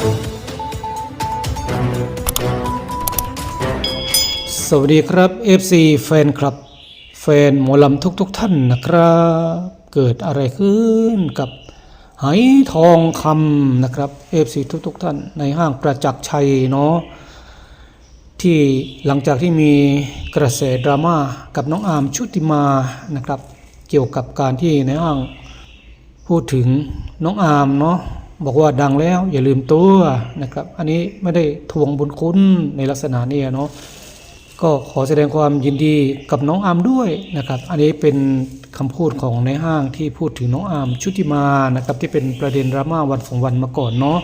สวัสดีครับ FC แฟนคลับ แฟนหมอลำทุกๆทท่านนะครับ เกิดอะไรขึ้นกับไหทองคำนะครับ FC ทุกๆทท่านในห้างประจักษ์ชัยเนาะที่หลังจากที่มีกระแสดราม่ากับน้องอาร์มชุติมานะครับ เกี่ยวกับการที่ในห้างพูดถึงน้องอาร์มเนาะ บอกว่าดังแล้วอย่าลืมตัวนะครับ อันนี้ไม่ได้ทวงบุญคุณในลักษณะนี้เนาะก็ขอแสดงความยินดีกับน้องอามด้วยนะครับ อันนี้เป็นคำพูดของในห้างที่พูดถึงน้องอามชุติมานะครับ ที่เป็นประเด็นดราม่าวันสองวันมาก่อนเนาะ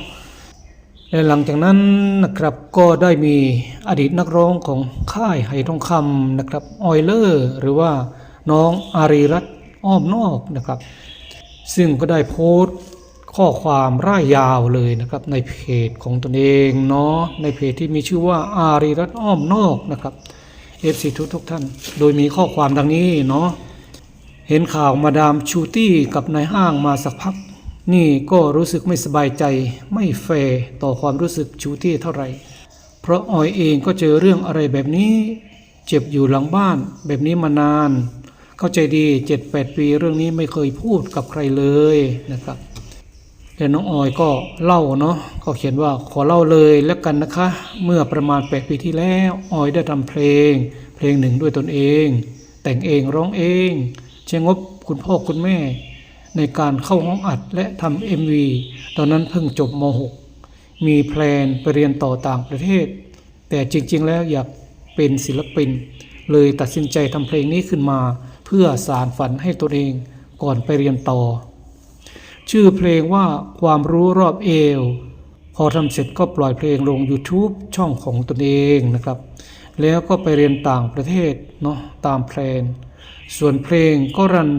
และหลังจากนั้นนะครับก็ได้มีอดีตนักร้องของค่ายไหทองคำนะครับออยเลอร์หรือว่าน้องอารีรัตน์อ้อมนอกนะครับ ซึ่งก็ได้โพสต์ ข้อความร่ายยาวเลยนะครับในเพจของตนเองเนาะในเพจที่มีชื่อว่าอารีรัตอ้อมนอกนะครับ FC ทุกทุกท่าน โดยมีข้อความดังนี้เนาะเห็นข่าวมาดามชูตี้กับนายห้างมาสักพัก นี่ก็รู้สึกไม่สบายใจไม่แฟร์ต่อความรู้สึกชูตี้เท่าไหร่ เพราะออยเองก็เจอเรื่องอะไรแบบนี้ เจ็บอยู่หลังบ้าน แบบนี้มานาน เข้าใจดี 7-8 ปีเรื่องนี้ไม่เคยพูดกับใครเลยนะครับ แต่น้องออยก็เล่าเนาะก็เขียนว่าขอเล่าเลยแล้วกันนะคะ เมื่อประมาณ8ปีที่แล้วออยได้ทำเพลง เพลงหนึ่งด้วยตนเอง แต่งเองร้องเองใช้งบคุณพ่อคุณแม่ ในการเข้าห้องอัดและทำ MV ตอนนั้นเพิ่งจบม .6 มีแพลนไปเรียนต่อต่างประเทศ แต่จริงๆแล้วอยากเป็นศิลปิน เลยตัดสินใจทำเพลงนี้ขึ้นมา เพื่อสารฝันให้ตัวเองก่อนไปเรียนต่อ ชื่อเพลงว่าความรู้รอบเอว พอทำเสร็จก็ปล่อยเพลงลง YouTube ช่องของตนเองนะครับ แล้วก็ไปเรียนต่างประเทศเนาะตามแพลน ส่วนเพลงก็รัน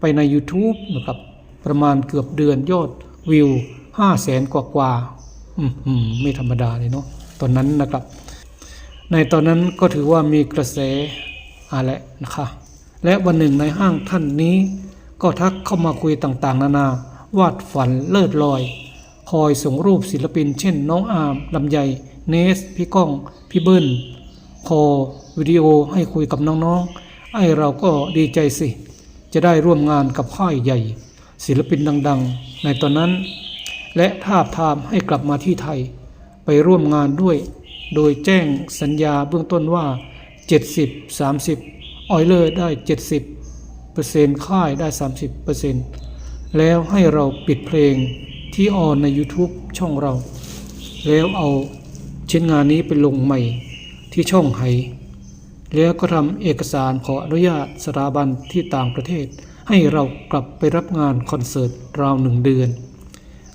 ไปใน YouTube นะครับ ประมาณเกือบเดือนยอดวิว5 0 0แสนกว่ากว่าๆอืมอืมไม่ธรรมดาเลยเนาะตอนนั้นนะครับ ในตอนนั้นก็ถือว่ามีกระแสอะไรนะคะ และวันหนึ่งในห้างท่านนี้ก็ทักเข้ามาคุยต่างๆ นานา วาดฝันเลิศลอย คอยส่งรูปศิลปิน เช่น น้องอาร์มลำไยเนส พี่ก้อง พี่เบิ้ลคอวิดีโอให้คุยกับน้องๆ ไอเราก็ดีใจสิ จะได้ร่วมงานกับค่ายใหญ่ ศิลปินดังๆ ในตอนนั้น และทาบทามให้กลับมาที่ไทย ไปร่วมงานด้วย โดยแจ้งสัญญาเบื้องต้นว่า 70 30 ออยเลอร์ได้ 70เปอร์เซ็นต์ค่ายได้ 30เปอร์เซ็นต์ แล้วให้เราปิดเพลงที่ออนใน YouTube ช่องเรา แล้วเอาชิ้นงานนี้ไปลงใหม่ที่ช่องไหแล้วก็ทำเอกสารขออนุญาตสถาบันที่ต่างประเทศ ให้เรากลับไปรับงานคอนเสิร์ตราวหนึ่งเดือน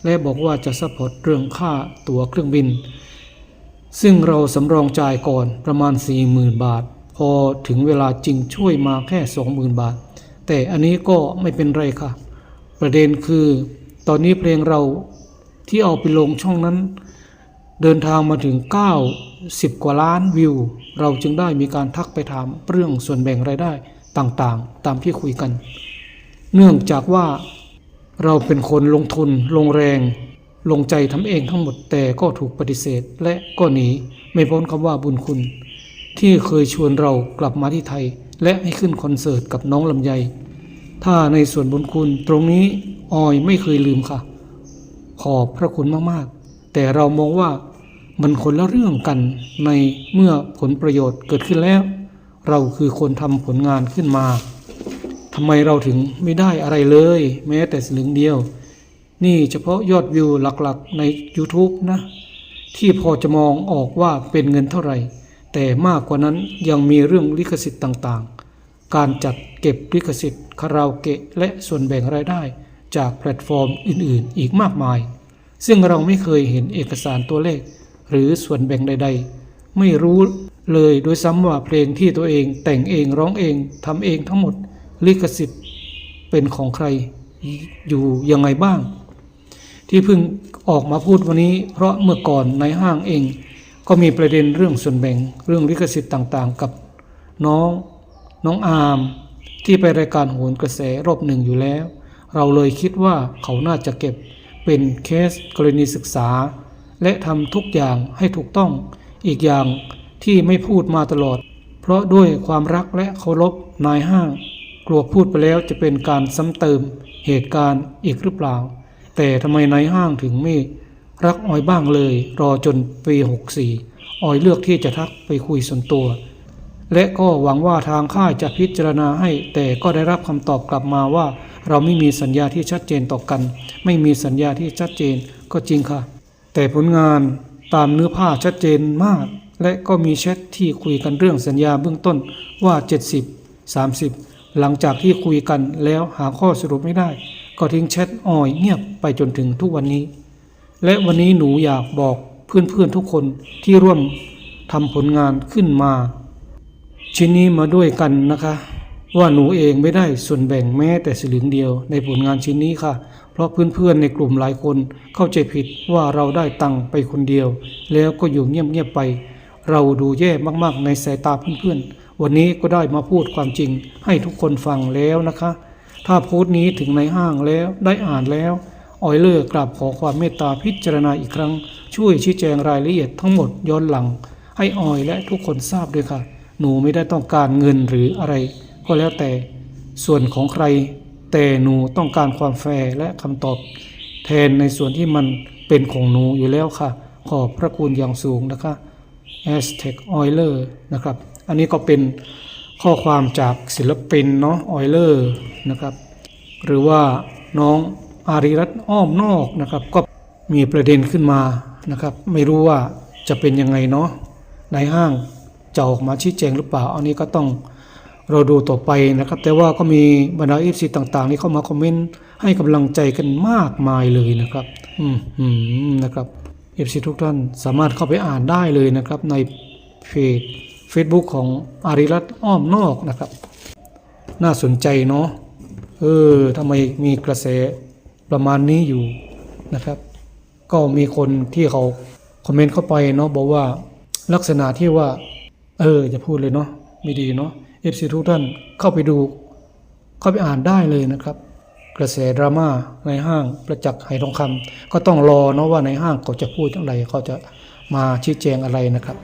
และบอกว่าจะซัพพอร์ตเรื่องค่าตั๋วเครื่องบิน ซึ่งเราสำรองจ่ายก่อนประมาณ 40,000 บาท พอถึงเวลาจริงช่วยมาแค่ 20,000 บาท แต่อันนี้ก็ไม่เป็นไรค่ะ ประเด็นคือ ตอนนี้เพลงเราที่เอาไปลงช่องนั้น เดินทางมาถึง90กว่าล้านวิว เราจึงได้มีการทักไปถามเรื่องส่วนแบ่งรายได้ต่างๆ ตามที่คุยกัน เนื่องจากว่าเราเป็นคนลงทุนลงแรง ลงใจทำเองทั้งหมดแต่ก็ถูกปฏิเสธ และก็หนีไม่พ้นคำว่าบุญคุณ ที่เคยชวนเรากลับมาที่ไทย และให้ขึ้นคอนเสิร์ตกับน้องลำไย ถ้าในส่วนบุญคุณตรงนี้ออยไม่เคยลืมค่ะ ขอบพระคุณมากๆ แต่เรามองว่ามันคนละเรื่องกันในเมื่อผลประโยชน์เกิดขึ้นแล้ว เราคือคนทำผลงานขึ้นมาทำไมเราถึงไม่ได้อะไรเลย แม้แต่สลึงเดียว นี่เฉพาะยอดวิวหลักๆใน YouTube นะ ที่พอจะมองออกว่าเป็นเงินเท่าไหร่ แต่มากกว่านั้นยังมีเรื่องลิขสิทธิ์ต่างๆ การจัดเก็บลิขสิทธิ์คาราโอเกะและส่วนแบ่งรายได้ จากแพลตฟอร์มอื่นๆ อีกมากมาย ซึ่งเราไม่เคยเห็นเอกสารตัวเลข หรือส่วนแบ่งใด ๆ ไม่รู้เลยโดยซ้ำว่าเพลงที่ตัวเองแต่งเองร้องเองทำเองทั้งหมดลิขสิทธิ์เป็นของใครอยู่ยังไงบ้าง ที่เพิ่งออกมาพูดวันนี้ เพราะเมื่อก่อนในห้างเอง ก็มีประเด็นเรื่องส่วนแบ่งเรื่องลิขสิทธิ์ต่างๆ กับน้อง น้องอามที่ไปรายการโหนกระแสรอบหนึ่งอยู่แล้ว เราเลยคิดว่าเขาน่าจะเก็บเป็นเคสกรณีศึกษา และทำทุกอย่างให้ถูกต้องอีกอย่างที่ไม่พูดมาตลอด เพราะด้วยความรักและเคารพนายห้าง กลัวพูดไปแล้วจะเป็นการซ้ำเติมเหตุการณ์อีกหรือเปล่า แต่ทำไมนายห้างถึงไม่รักออยบ้างเลย รอจนปี 64 ออยเลือกที่จะทักไปคุยส่วนตัว และก็หวังว่าทางค่ายจะพิจารณาให้ แต่ก็ได้รับคำตอบกลับมาว่า เราไม่มีสัญญาที่ชัดเจนต่อกัน ไม่มีสัญญาที่ชัดเจนก็จริงค่ะ แต่ผลงานตามเนื้อผ้าชัดเจนมาก และก็มีแชทที่คุยกันเรื่องสัญญาเบื้องต้นว่า 70 30 หลังจากที่คุยกันแล้วหาข้อสรุปไม่ได้ ก็ทิ้งแชทอ่อยเงียบไปจนถึงทุกวันนี้ และวันนี้หนูอยากบอกเพื่อนๆทุกคนที่ร่วมทำผลงานขึ้นมา ชิ้นนี้มาด้วยกันนะคะ ว่าหนูเองไม่ได้ส่วนแบ่งแม้แต่สลึงเดียวในผลงานชิ้นนี้ค่ะ เพราะเพื่อนๆในกลุ่มหลายคนเข้าใจผิดว่าเราได้ตังค์ไปคนเดียว แล้วก็อยู่เงียบๆไป เราดูแย่มากๆในสายตาเพื่อนๆ วันนี้ก็ได้มาพูดความจริงให้ทุกคนฟังแล้วนะคะ ถ้าโพสต์นี้ถึงในห้างแล้วได้อ่านแล้วออยเลอร์กราบขอความเมตตาพิจารณาอีกครั้ง ช่วยชี้แจงรายละเอียดทั้งหมดย้อนหลัง ให้ออยและทุกคนทราบด้วยค่ะ หนูไม่ได้ต้องการเงินหรืออะไร ก็แล้วแต่ ส่วนของใคร แต่หนูต้องการความแฟร์และคำตอบ แทนในส่วนที่มันเป็นของหนูอยู่แล้วค่ะ ขอบพระคุณอย่างสูงนะคะ Hashtag Oiler นะครับ อันนี้ก็เป็นข้อความจากศิลปินเนาะ Oiler นะครับ หรือว่าน้องอาริรัตอ้อมนอกนะครับ ก็มีประเด็นขึ้นมานะครับ ไม่รู้ว่าจะเป็นยังไงเนาะในห้าง จะออกมาชี้แจงหรือเปล่า อันนี้ก็ต้องเราดูต่อไปนะครับ แต่ว่าก็มีบรรดาเอฟซีต่างๆ นี่เข้ามาคอมเมนต์ให้กำลังใจกันมากมายเลยนะครับอืมอืมนะครับเอฟซีทุกท่านสามารถเข้าไปอ่านได้เลยนะครับ ในเพจ Facebook ของอาริรัตอ้อมนอกนะครับ น่าสนใจเนาะเออทำไมมีกระแสประมาณนี้อยู่นะครับ ก็มีคนที่เขาคอมเมนต์เข้าไปเนาะบอกว่าลักษณะที่ว่า เออจะพูดเลยเนาะไม่ดีเนาะเอฟซีทุกท่านเข้าไปดู เข้าไปอ่านได้เลยนะครับ กระแสดราม่าในห้างประจักษ์ไหทองคำก็ต้องรอเนาะว่าในห้างเขาจะพูดอย่างไรเขาจะมาชี้แจงอะไรนะครับ